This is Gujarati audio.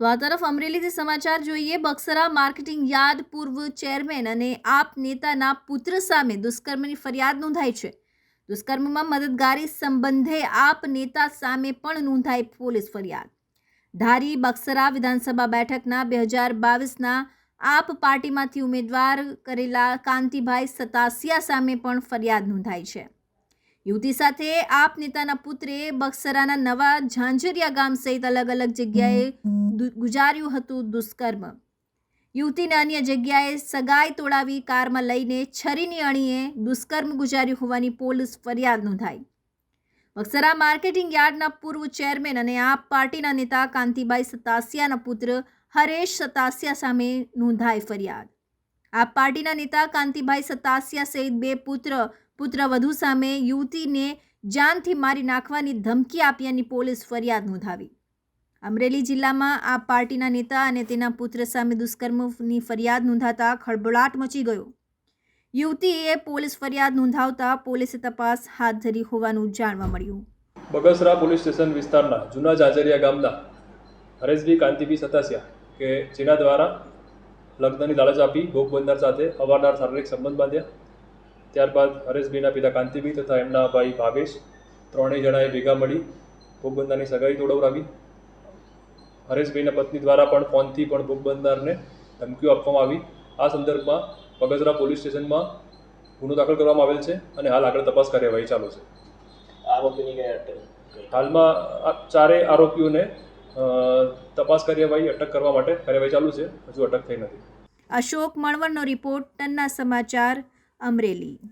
તો આ તરફ અમરેલીથી સમાચાર જોઈએ. બક્સરા માર્કેટિંગ યાર્ડ પૂર્વ ચેરમેન અને આપ નેતાના પુત્ર સામે દુષ્કર્મની ફરિયાદ નોંધાઈ છે. દુષ્કર્મમાં મદદગારી સંબંધે આપ નેતા સામે પણ નોંધાઈ પોલીસ ફરિયાદ. ધારી બક્સરા વિધાનસભા બેઠકના બે હજાર બાવીસના આપ પાર્ટીમાંથી ઉમેદવાર કરેલા કાંતિભાઈ સતાસિયા સામે પણ ફરિયાદ નોંધાઈ છે. યુવતી સાથે આપ નેતાના પુત્રે બક્સરાના નવા ઝાંઝરિયા ગામ સહિત અલગ અલગ જગ્યાએ ગુજાર્યું હતું દુષ્કર્મ. યુવતીને અન્ય જગ્યાએ સગાઈ તોડાવી કારમાં લઈને છરીની અણીએ દુષ્કર્મ ગુજાર્યું હોવાની પોલીસ ફરિયાદ નોંધાઈ. બક્સરા માર્કેટિંગ યાર્ડના પૂર્વ ચેરમેન અને આપ પાર્ટીના નેતા કાંતિભાઈ સતાસિયાના પુત્ર હરેશ સતાસિયા સામે નોંધાઈ ફરિયાદ. આપ પાર્ટીના નેતા કાંતિભાઈ સતાસિયા સહિત બે પુત્ર પુત્ર વધુ સામે યુવતીને જાનથી મારી નાખવાની ધમકી આપ્યાની પોલીસ ફરિયાદ નોંધાવી. અમરેલી જિલ્લામાં આ પાર્ટીના નેતા અને તેના પુત્ર સામે દુષ્કર્મની ફરિયાદ નોંધાતા ખળભળાટ મચી ગયો. યુવતીએ પોલીસ ફરિયાદ નોંધાવતા પોલીસે તપાસ હાથ ધરી હોવાનું જાણવા મળ્યું. બગસરા પોલીસ સ્ટેશન વિસ્તારના જૂના જાજરિયા ગામના હરેશભી કાંતિભી સતાસિયા કે જેના દ્વારા લગ્નની લાલચ આપી ભોગ બંદર સાથે અવારનવાર શારીરિક સંબંધ બાંધ્યા. ત્યારબાદ હરેશભાઈના પિતા કાંતિભાઈ તથા એમના ભાઈ ભાવેશ ત્રણેય જણાએ ભેગા મળી ભોગ બંદરની સગાઈ તોડવડાવી હરેશભાઈના પત્ની દ્વારા પણ ફોનથી પણ ભોગ ધમકીઓ આપવામાં આવી. આ સંદર્ભમાં બગસરા પોલીસ સ્ટેશનમાં ગુનો દાખલ કરવામાં આવેલ છે અને હાલ આગળ તપાસ કાર્યવાહી ચાલુ છે. આરોપીની હાલમાં ચારેય આરોપીઓને તપાસ કાર્યવાહી અટક કરવા માટે કાર્યવાહી ચાલુ છે. હજુ અટક થઈ નથી. અશોક મણવરનો રિપોર્ટ ટનના સમાચાર અમરેલી.